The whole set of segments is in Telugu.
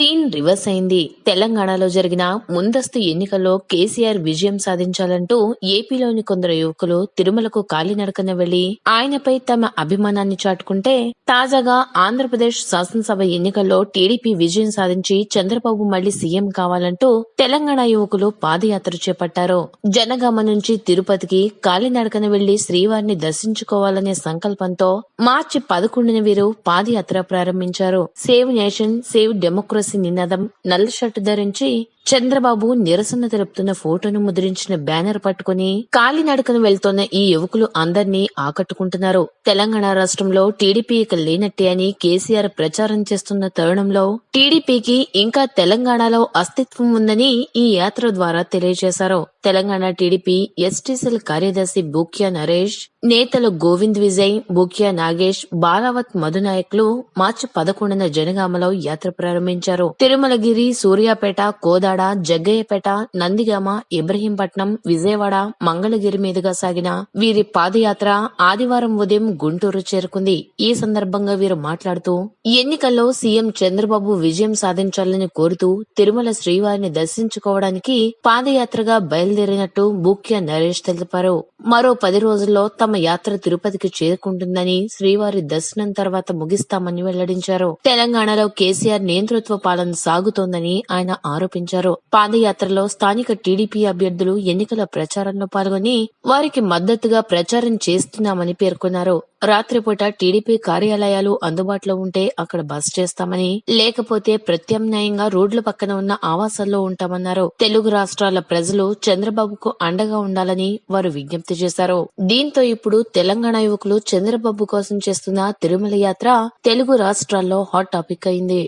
సీన్ రివర్స్ అయింది. తెలంగాణలో జరిగిన ముందస్తు ఎన్నికల్లో కేసీఆర్ విజయం సాధించాలంటూ ఏపీలోని కొందరు యువకులు తిరుమలకు కాలినడకన వెళ్ళి ఆయనపై తమ అభిమానాన్ని చాటుకుంటే తాజాగా ఆంధ్రప్రదేశ్ శాసనసభ ఎన్నికల్లో టీడీపీ విజయం సాధించి చంద్రబాబు మళ్ళీ సీఎం కావాలంటూ తెలంగాణ యువకులు పాదయాత్ర చేపట్టారు. జనగామ నుంచి తిరుపతికి కాలినడకన వెళ్ళి శ్రీవారిని దర్శించుకోవాలనే సంకల్పంతో మార్చి పదకొండున వీరు పాదయాత్ర ప్రారంభించారు. సేవ్ నేషన్ సేవ్ డెమోక్రసీ నినాదం నల్ల షర్టు ధరించి చంద్రబాబు నిరసన తెలుపుతున్న ఫోటోను ముద్రించిన బ్యానర్ పట్టుకుని కాలినడకను వెళ్తున్న ఈ యువకులు అందర్నీ ఆకట్టుకుంటున్నారు. తెలంగాణ రాష్ట్రంలో టీడీపీ ఇక లేనట్టే అని కేసీఆర్ ప్రచారం చేస్తున్న తరుణంలో టీడీపీకి ఇంకా తెలంగాణలో అస్తిత్వం ఉందని ఈ యాత్ర ద్వారా తెలియజేశారు. తెలంగాణ టీడీపీ ఎస్టీసీల కార్యదర్శి బూక్యా నరేష్ నేతలు గోవింద్ విజయ్ బూక్యా నాగేష్ బాలావత్ మధునాయకులు మార్చి పదకొండున జనగామలో యాత్ర ప్రారంభించారు. తిరుమలగిరి సూర్యాపేట కోదాడ జగ్గయ్యపేట నందిగామ ఇబ్రహీంపట్నం విజయవాడ మంగళగిరి మీదుగా సాగిన వీరి పాదయాత్ర ఆదివారం ఉదయం గుంటూరు చేరుకుంది. ఈ సందర్భంగా వీరు మాట్లాడుతూ ఎన్నికల్లో సీఎం చంద్రబాబు విజయం సాధించాలని కోరుతూ తిరుమల శ్రీవారిని దర్శించుకోవడానికి పాదయాత్రగా బయలుదేరినట్టు బూక్యా నరేష్ తెలిపారు. మరో పది రోజుల్లో తమ యాత్ర తిరుపతికి చేరుకుంటుందని శ్రీవారి దర్శనం తర్వాత ముగిస్తామని వెల్లడించారు. తెలంగాణలో కేసీఆర్ నియంతృత్వ పాలన సాగుతోందని ఆయన ఆరోపించారు. పాదయాత్రలో స్థానిక టీడీపీ అభ్యర్థులు ఎన్నికల ప్రచారంలో పాల్గొని వారికి మద్దతుగా ప్రచారం చేస్తున్నామని పేర్కొన్నారు. రాత్రిపూట టీడీపీ కార్యాలయాలు అందుబాటులో ఉంటే అక్కడ బస్ చేస్తామని లేకపోతే ప్రత్యామ్నాయంగా రోడ్ల పక్కన ఉన్న ఆవాసాల్లో ఉంటామన్నారు. తెలుగు రాష్ట్రాల ప్రజలు చంద్రబాబుకు అండగా ఉండాలని వారు విజ్ఞప్తి చేశారు. దీంతో ఇప్పుడు తెలంగాణ యువకులు చంద్రబాబు కోసం చేస్తున్న తిరుమల యాత్ర తెలుగు రాష్ట్రాల్లో హాట్ టాపిక్ అయింది.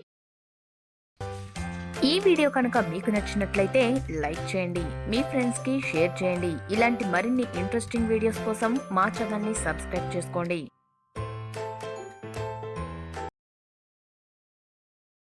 ఈ వీడియో కనుక మీకు నచ్చినట్లయితే లైక్ చేయండి మీ ఫ్రెండ్స్కి షేర్ చేయండి. ఇలాంటి మరిన్ని ఇంట్రెస్టింగ్ వీడియోస్ కోసం మా ఛానల్ని సబ్స్క్రైబ్ చేసుకోండి.